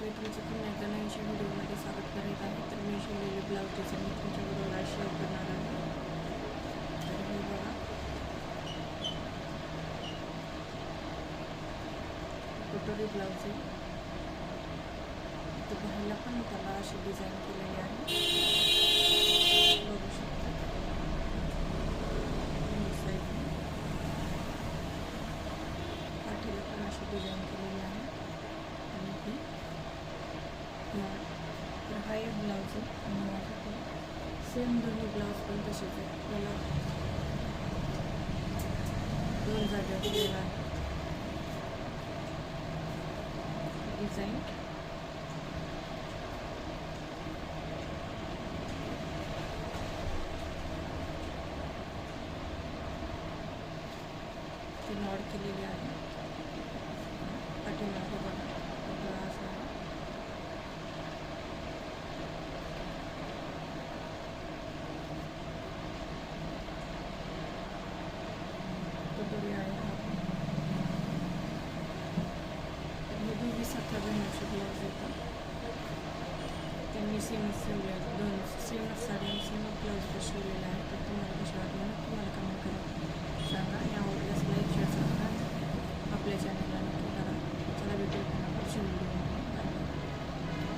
मी तुमचं पुन्हा एकदा नवीनच्या व्हिडिओमध्ये स्वागत करत आहे. तर मी शिवलेले ब्लाऊज डिझाईन मी तुमच्याबरोबर आज शेअर करणार आहे. तर हे बघा. कटोरी ब्लाऊज आहे? तर बाहेरला पण त्याला अशी डिझाईन केलेली आहे. बघू शकता. पाठीला पण अशी डिझाईन केलेली आहे आणि ही नॉट तर हा एक ब्लाऊज आहे सेम दोन्ही ब्लाऊज पण तसेच आहे त्याला दोन जागा दिलेला आहे डिझाईन ती नॉड केलेली आहे. bir yerde. Yedi bir satabilirim şu plazada. त्यांनी सेमच ठेवले दोन सेमच साड्या सेमच ब्लाऊज बसवलेला आहे तर तुम्हाला कशा वाटलं तुम्हाला कमेंट करा सांगा या आवडल्यास लाईक शेअर सांगा आपल्या चॅनलला